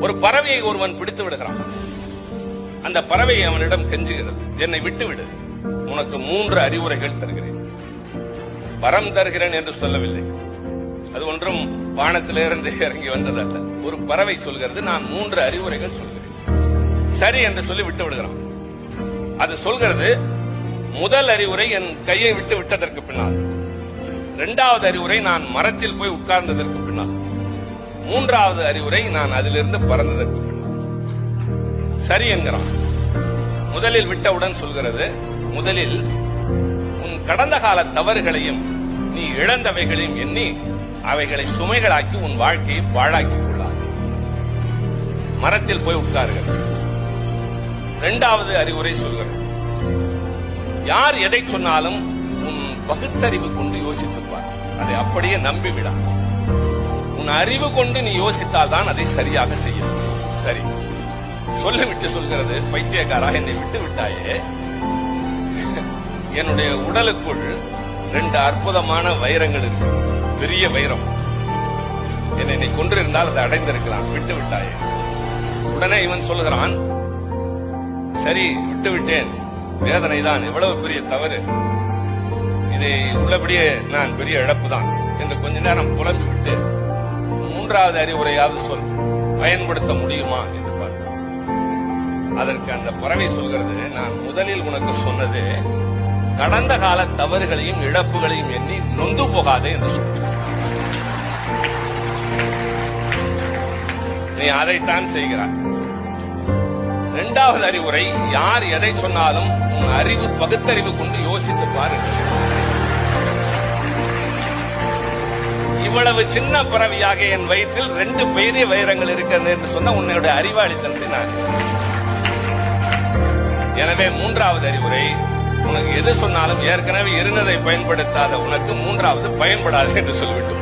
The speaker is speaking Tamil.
ஒரு பறவையை ஒருவன் பிடித்து விடுகிறான். அந்த பறவை அவனிடம் கெஞ்சுகிறது. என்னை விட்டு விடு உனக்கு மூன்று அறிவுரைகள் தருகிறேன். வரம் தருகிறேன் என்று சொல்லவில்லை. அது ஒன்றும் வானத்திலிருந்து இறங்கி வந்ததல்ல ஒரு பறவை சொல்கிறது நான் மூன்று அறிவுரைகள் சொல்கிறேன். சரி என்று சொல்லி விட்டு விடுகிறான். அது சொல்கிறது முதல் அறிவுரை என் கையை விட்டு விட்டதற்கு பின்னால். இரண்டாவது அறிவுரை நான் மரத்தில் போய் உட்கார்ந்ததற்கு பின்னால். மூன்றாவது அறிவுரை நான் அதிலிருந்து பறந்ததற்கு சரி என்கிறான். முதலில் விட்டவுடன் சொல்கிறது முதலில் உன் கடந்த கால தவறுகளையும் நீ இழந்தவைகளையும் எண்ணி அவைகளை சுமைகளாக்கி உன் வாழ்க்கையை பாழாக்கிக் கொள்ளார் மரத்தில் போய் உட்கார்கள் இரண்டாவது அறிவுரை சொல்கிறது யார் எதை சொன்னாலும் உன் பகுத்தறிவு கொண்டு யோசித்துப்பார் அதை அப்படியே நம்பி உன் அறிவு கொண்டு நீ யோசித்தால் தான் அதை சரியாக செய்ய சரி. சொல்ல விட்டு சொல்கிறது பைத்தியக்காரா? என்னை விட்டு விட்டாயே. என்னுடைய உடலுக்குள் ரெண்டு அற்புதமான வைரங்கள் இருக்கு. பெரிய வைரம். என்னை நீ கொன்றிருந்தால் அதை அடைந்திருக்கலாம். விட்டு விட்டாயே. உடனே இவன் சொல்லுகிறான் சரி விட்டு விட்டேன். வேதனை தான் எவ்வளவு பெரிய தவறு. இதை உள்ளபடியே நான் பெரிய இழப்பு தான் என்று கொஞ்ச நேரம் புலம்பி விட்டு மூன்றாவது அறிவுரையாவது சொல். பயன்படுத்த முடியுமா என்று பார்த்தான் அதற்கு அந்த பறவை சொல்கிறது நான் முதலில் உனக்கு சொன்னது கடந்த கால தவறுகளையும் இழப்புகளையும் எண்ணி நொந்து போகாதே என்று சொன்னேன் நீ அதைத்தான் செய்கிறாய். இரண்டாவது அறிவுரை யார் எதை சொன்னாலும் உன் அறிவு பகுத்தறிவு கொண்டு யோசித்து பாரு இவ்வளவு சின்ன பிறவியாக என் வயிற்றில் ரெண்டு பெரிய வைரங்கள் இருக்கிறது என்று சொன்ன உன்னுடைய அறிவாளித்தனத்தை நான். எனவே மூன்றாவது அறிவுரை உனக்கு எது சொன்னாலும் ஏற்கனவே இருந்ததை பயன்படுத்தாத உனக்கு மூன்றாவது பயன்படாது என்று சொல்லிவிட்டு